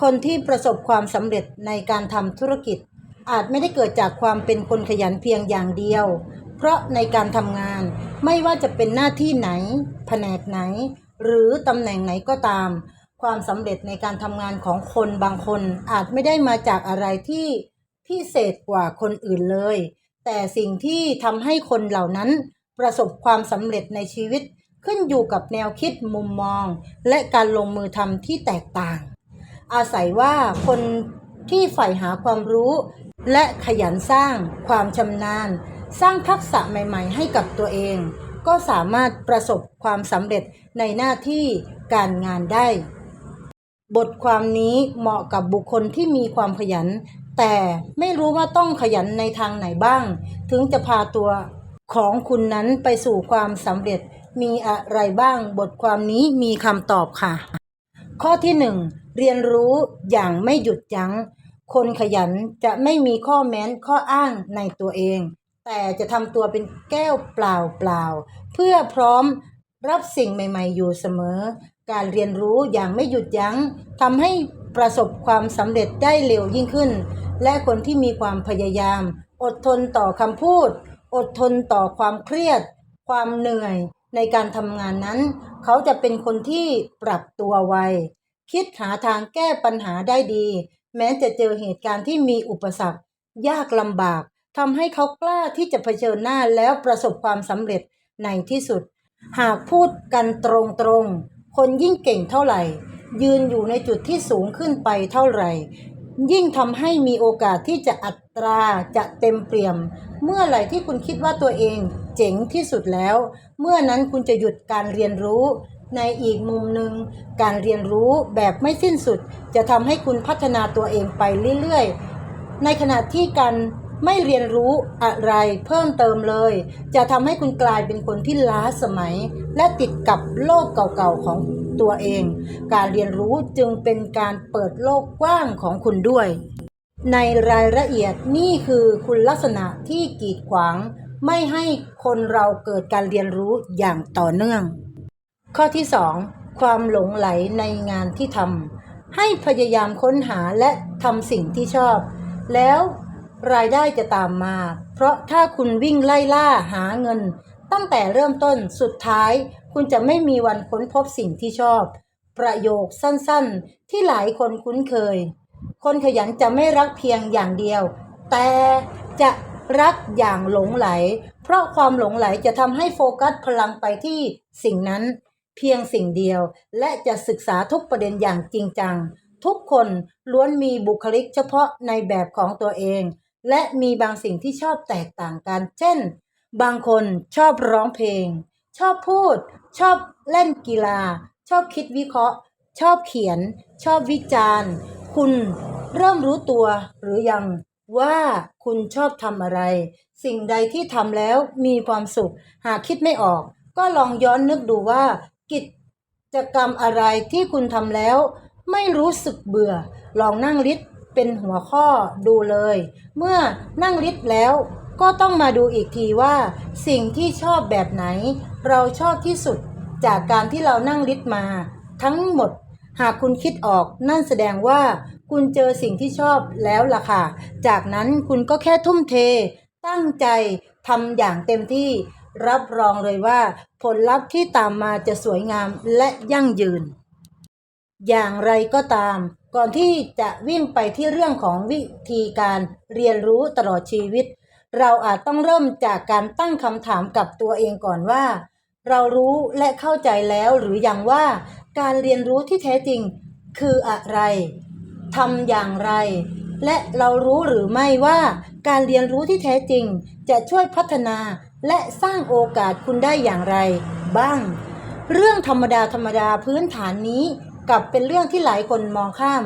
คนที่ประสบความสำเร็จในการทำธุรกิจ อาจไม่ได้เกิดจากความเป็นคนขยันเพียงอย่างเดียว เพราะในการทำงานไม่ว่าจะเป็นหน้าที่ไหน แผนกไหน หรือตำแหน่งไหนก็ตาม ความสำเร็จในการทำงานของคนบางคนอาจไม่ได้มาจากอะไรที่พิเศษกว่าคนอื่นเลย แต่สิ่งที่ทำให้คนเหล่านั้นประสบความสำเร็จในชีวิตขึ้นอยู่กับแนวคิดมุมมอง และการลงมือทำที่แตกต่าง อาศัยว่าคนที่ใฝ่หาความรู้ และขยันสร้างความชำนาญ สร้างทักษะใหม่ ๆ ให้กับตัวเอง ก็สามารถประสบความสำเร็จในหน้าที่การงานได้ บทความนี้เหมาะกับบุคคลที่มีความขยัน แต่ไม่รู้ว่าต้องขยันในทางไหนบ้าง ถึงจะพาตัวของคุณนั้นไปสู่ความสำเร็จมีอะไรบ้าง บทความนี้มีคำตอบค่ะ ข้อที่หนึ่งเรียนรู้อย่างไม่หยุดยัง้ง คนขยันจะไม่มีข้อแม้นข้ออ้างในตัวเอง แต่จะทำตัวเป็นแก้วเปล่าเปล่า เพื่อพร้อมรับสิ่งใหม่ ๆ อยู่เสมอ การเรียนรู้อย่างไม่หยุดยัง้งทำให้ประสบความสำเร็จได้เร็วยิ่งขึ้น และคนที่มีความพยายาม อดทนต่อคำพูด อดทนต่อความเครียด ความเหนื่อย ในการทำงานนั้น เขาจะเป็นคนที่ปรับตัวไว คิดหาทางแก้ปัญหาได้ดี แม้จะเจอเหตุการณ์ที่มีอุปสรรค ยากลำบากทำให้เขากล้าที่จะเผชิญหน้าแล้วประสบความสำเร็จในที่สุด หากพูดกันตรงๆ คนยิ่งเก่งเท่าไหร่ ยืนอยู่ในจุดที่สูงขึ้นไปเท่าไหร่ ยิ่งทำให้มีโอกาสที่จะอัตราจะเต็มเปี่ยม เมื่อไหร่ที่คุณคิดว่าตัวเองเจ๋งที่สุดแล้ว เมื่อนั้นคุณจะหยุดการเรียนรู้ ในอีกมุมหนึ่งการเรียนรู้แบบไม่สิ้นสุด จะทำให้คุณพัฒนาตัวเองไปเรื่อยๆ ในขณะที่การไม่เรียนรู้อะไรเพิ่มเติมเลย จะทำให้คุณกลายเป็นคนที่ล้าสมัย และติดกับโลกเก่าๆของ ตัวเอง การเรียนรู้จึงเป็นการเปิดโลกกว้างของคุณด้วย ในรายละเอียดนี่คือคุณลักษณะที่กีดขวาง ไม่ให้คนเราเกิดการเรียนรู้อย่างต่อเนื่อง ข้อที่ 2 ความหลงไหลในงานที่ทำให้พยายามค้นหาและทำสิ่งที่ชอบ แล้วรายได้จะตามมา เพราะถ้าคุณวิ่งไล่ล่าหาเงิน ตั้งแต่เริ่มต้นสุดท้ายคุณจะไม่มีวันค้นพบสิ่งที่ชอบ ประโยคสั้นๆ ที่หลายคนคุ้นเคย คนขยันจะไม่รักเพียงอย่างเดียว แต่จะรักอย่างหลงไหล เพราะความหลงไหลจะทำให้โฟกัสพลังไปที่สิ่งนั้น เพียงสิ่งเดียว และจะศึกษาทุกประเด็นอย่างจริงจัง ทุกคนล้วนมีบุคลิกเฉพาะในแบบของตัวเอง และมีบางสิ่งที่ชอบแตกต่างกัน เช่น บางคนชอบร้องเพลง ชอบพูด ชอบเล่นกีฬา ชอบคิดวิเคราะห์ ชอบเขียน ชอบวิจารณ์ คุณเริ่มรู้ตัวหรือยังว่าคุณชอบทำอะไร สิ่งใดที่ทำแล้วมีความสุข หากคิดไม่ออก ก็ลองย้อนนึกดูว่า กิจกรรมอะไรที่คุณทำแล้ว ไม่รู้สึกเบื่อ ลองนั่งลิสเป็นหัวข้อดูเลย เมื่อนั่งลิสแล้ว ก็ต้องมาดูอีกทีว่า สิ่งที่ชอบแบบไหน เราชอบที่สุดจากการที่เรานั่งลิสต์มา ทั้งหมดหากคุณคิดออกนั่นแสดงว่าคุณเจอสิ่งที่ชอบแล้วล่ะค่ะ จากนั้นคุณก็แค่ทุ่มเท ตั้งใจทำอย่างเต็มที่รับรองเลยว่า ผลลัพธ์ที่ตามมาจะสวยงามและยั่งยืน อย่างไรก็ตาม ก่อนที่จะวิ่งไปที่เรื่องของวิธีการเรียนรู้ตลอดชีวิต เราอาจต้องเริ่มจากการตั้งคำถามกับตัวเองก่อนว่า เรารู้และเข้าใจแล้วหรือยังว่า การเรียนรู้ที่แท้จริง คืออะไรทำอย่างไร และเรารู้หรือไม่ว่าการเรียนรู้ที่แท้จริง จะช่วยพัฒนาและสร้างโอกาสคุณได้อย่างไร บ้าง เรื่องธรรมดาธรรมดาพื้นฐานนี้กลับเป็นเรื่องที่หลายคนมองข้าม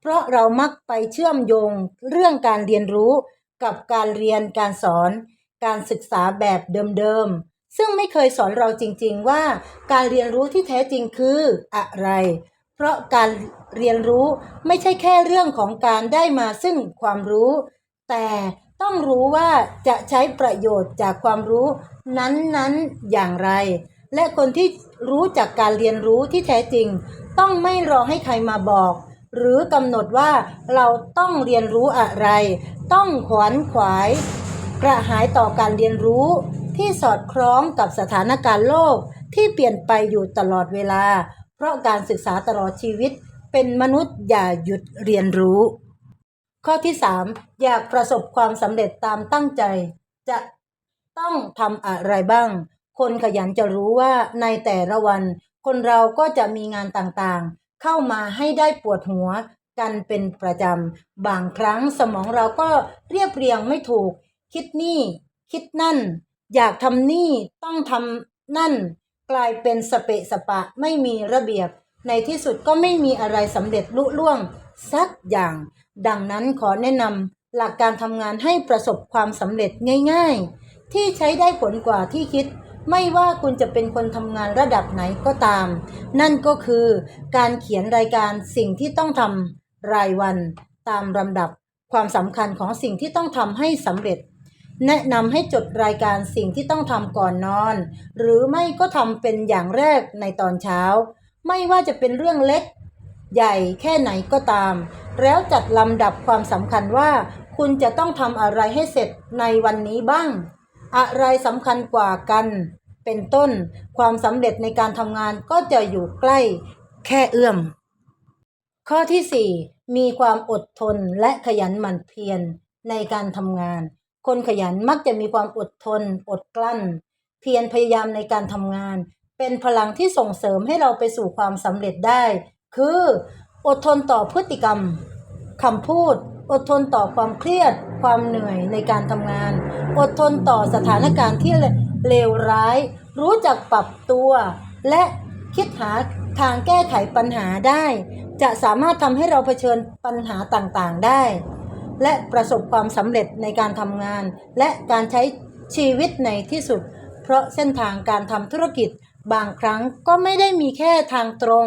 เพราะเรามักไปเชื่อมโยงเรื่องการเรียนรู้ กับการเรียนการสอน การศึกษาแบบเดิมๆ ซึ่งไม่เคยสอนเราจริงๆว่าการเรียนรู้ที่แท้จริงคืออะไร เพราะการเรียนรู้ไม่ใช่แค่เรื่องของการได้มาซึ่งความรู้ แต่ต้องรู้ว่าจะใช้ประโยชน์จากความรู้นั้นๆอย่างไร และคนที่รู้จักการเรียนรู้ที่แท้จริง ต้องไม่รอให้ใครมาบอก หรือกำหนดว่าเราต้องเรียนรู้อะไร ต้องขวนขวาย กระหายต่อการเรียนรู้ ที่สอดคล้องกับสถานการณ์โลกที่เปลี่ยนไปอยู่ตลอดเวลา เพราะการศึกษาตลอดชีวิต เป็นมนุษย์อย่าหยุดเรียนรู้ ข้อที่ 3 อยากประสบความสำเร็จตามตั้งใจ จะต้องทำอะไรบ้าง คนขยันจะรู้ว่าในแต่ละวัน คนเราก็จะมีงานต่างๆ เข้ามาให้ได้ปวดหัวกันเป็นประจำ บางครั้งสมองเราก็เรียบเรียงไม่ถูก คิดนี่ คิดนั่น อยากทำนี่ต้องทำนั่น กลายเป็นสเปะสปะไม่มีระเบียบ ในที่สุดก็ไม่มีอะไรสำเร็จลุล่วงสักอย่าง ดังนั้นขอแนะนำหลักการทำงานให้ประสบความสำเร็จง่าย ๆ ที่ใช้ได้ผลกว่าที่คิด ไม่ว่าคุณจะเป็นคนทำงานระดับไหนก็ตาม นั่นก็คือการเขียนรายการสิ่งที่ต้องทำรายวันตามลำดับความสำคัญของสิ่งที่ต้องทำให้สำเร็จ แนะนำให้จดรายการสิ่งที่ต้องทำก่อนนอน หรือไม่ก็ทำเป็นอย่างแรกในตอนเช้า ไม่ว่าจะเป็นเรื่องเล็ก ใหญ่แค่ไหนก็ตาม แล้วจัดลำดับความสำคัญว่า คุณจะต้องทำอะไรให้เสร็จในวันนี้บ้าง อะไรสำคัญกว่ากัน เป็นต้น ความสำเร็จในการทำงานก็จะอยู่ใกล้แค่เอื้อม ข้อที่ 4 มีความอดทนและขยันหมั่นเพียรในการทำงาน คนขยันมักจะมีความอดทน อดกลั้น เพียรพยายามในการทำงาน เป็นพลังที่ส่งเสริมให้เราไปสู่ความสำเร็จได้ คือ อดทนต่อพฤติกรรมคำพูด อดทนต่อความเครียด ความเหนื่อยในการทำงาน อดทนต่อสถานการณ์ที่เลวร้าย รู้จักปรับตัว และคิดหาทางแก้ไขปัญหาได้ จะสามารถทำให้เราเผชิญปัญหาต่างๆได้ และประสบความสำเร็จในการทำงาน และการใช้ชีวิตในที่สุด เพราะเส้นทางการทำธุรกิจบางครั้งก็ไม่ได้มีแค่ทางตรง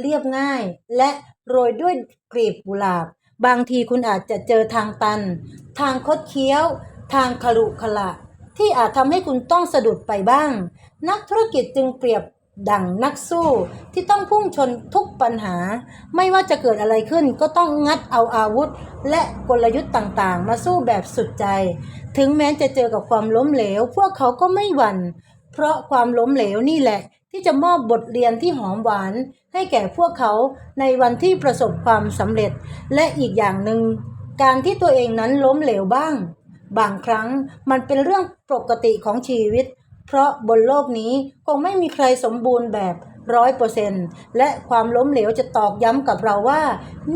เรียบง่าย และโรยด้วยกลีบกุหลาบ บางทีคุณอาจจะเจอทางตัน ทางคดเคี้ยว ทางขรุขระที่อาจทำให้คุณต้องสะดุดไปบ้าง นักธุรกิจจึงเปรียบดั่งนักสู้ที่ต้องพุ่งชนทุกปัญหา ไม่ว่าจะเกิดอะไรขึ้นก็ต้องงัดเอาอาวุธ และกลยุทธ์ต่างๆ มาสู้แบบสุดใจ ถึงแม้จะเจอกับความล้มเหลว พวกเขาก็ไม่หวัน่น เพราะความล้มเหลวนี่แหละ ที่จะมอบบทเรียนที่หอมหวานให้แก่พวกเขาในวันที่ประสบความสำเร็จ และอีกอย่างหนึ่งการที่ตัวเองนั้นล้มเหลวบ้าง บางครั้งมันเป็นเรื่องปกติของชีวิต เพราะบนโลกนี้คงไม่มีใครสมบูรณ์แบบร้อยเปอร์เซนต์และความล้มเหลวจะตอกย้ำกับเราว่า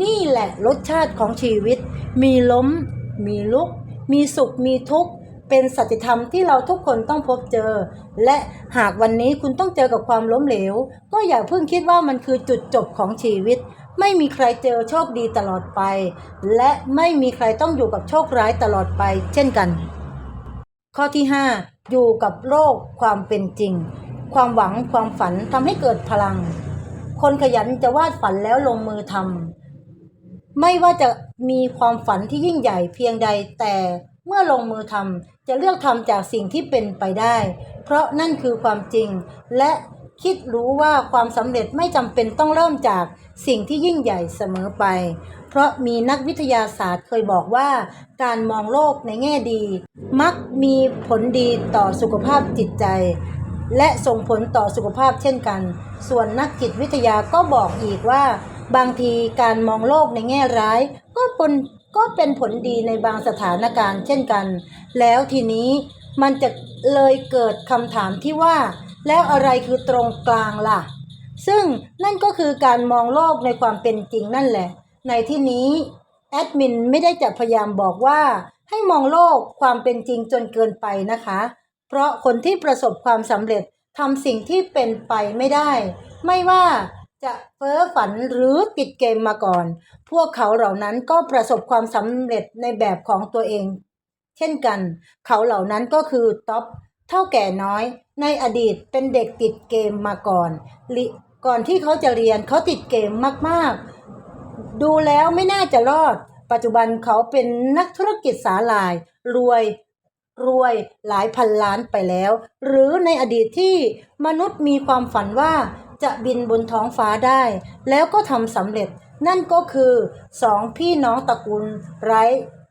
นี่แหละรสชาติของชีวิต มีล้ม มีลุก มีสุข มีทุกข์ เป็นสัจธรรมที่เราทุกคนต้องพบเจอ และหากวันนี้คุณต้องเจอกับความล้มเหลว ก็อย่าเพิ่งคิดว่ามันคือจุดจบของชีวิต ไม่มีใครเจอโชคดีตลอดไป และไม่มีใครต้องอยู่กับโชคร้ายตลอดไป เช่นกัน ข้อที่ 5 อยู่กับโลกความเป็นจริง ความหวังความฝันทำให้เกิดพลัง คนขยันจะวาดฝันแล้วลงมือทำไม่ว่าจะมีความฝันที่ยิ่งใหญ่เพียงใดแต่ เมื่อลงมือทำจะเลือกทำจากสิ่งที่เป็นไปได้ เพราะนั่นคือความจริง และคิดรู้ว่าความสำเร็จไม่จำเป็นต้องเริ่มจากสิ่งที่ยิ่งใหญ่เสมอไป เพราะมีนักวิทยาศาสตร์เคยบอกว่า การมองโลกในแง่ดี มักมีผลดีต่อสุขภาพจิตใจ และส่งผลต่อสุขภาพเช่นกัน ส่วนนักจิตวิทยาก็บอกอีกว่า บางทีการมองโลกในแง่ร้าย ก็ผล ก็เป็นผลดีในบางสถานการณ์เช่นกัน แล้วทีนี้มันจะเลยเกิดคำถามที่ว่า แล้วอะไรคือตรงกลางล่ะ ซึ่งนั่นก็คือการมองโลกในความเป็นจริงนั่นแหละ ในที่นี้แอดมินไม่ได้จะพยายามบอกว่า ให้มองโลกความเป็นจริงจนเกินไปนะคะ เพราะคนที่ประสบความสำเร็จทำสิ่งที่เป็นไปไม่ได้ ไม่ว่า จะเพ้อฝันหรือติดเกมมาก่อน พวกเขาเหล่านั้นก็ประสบความสำเร็จในแบบของตัวเอง เช่นกัน เขาเหล่านั้นก็คือท็อปเท่าแก่น้อย ในอดีตเป็นเด็กติดเกมมาก่อนก่อนที่เขาจะเรียนเขาติดเกมมากๆ ดูแล้วไม่น่าจะรอด ปัจจุบันเขาเป็นนักธุรกิจสาหร่าย รวยรวยหลายพันล้านไปแล้ว หรือในอดีตที่มนุษย์มีความฝันว่า จะบินบนท้องฟ้าได้ แล้วก็ทำสำเร็จ นั่นก็คือสองพี่น้องตระกูลไร้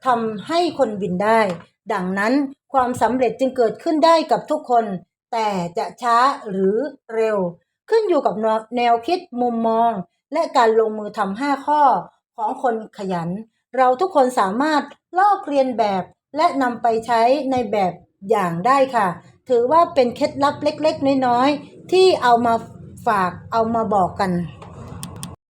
ทำให้คนบินได้ ดังนั้นความสำเร็จจึงเกิดขึ้นได้กับทุกคน แต่จะช้าหรือเร็ว ขึ้นอยู่กับแนวคิดมุมมอง และการลงมือทำห้าข้อของคนขยัน เราทุกคนสามารถลอกเรียนแบบและนำไปใช้ในแบบอย่างได้ค่ะ ถือว่าเป็นเคล็ดลับเล็กๆ น้อยๆ ที่เอามา ฝากเอามาบอกกัน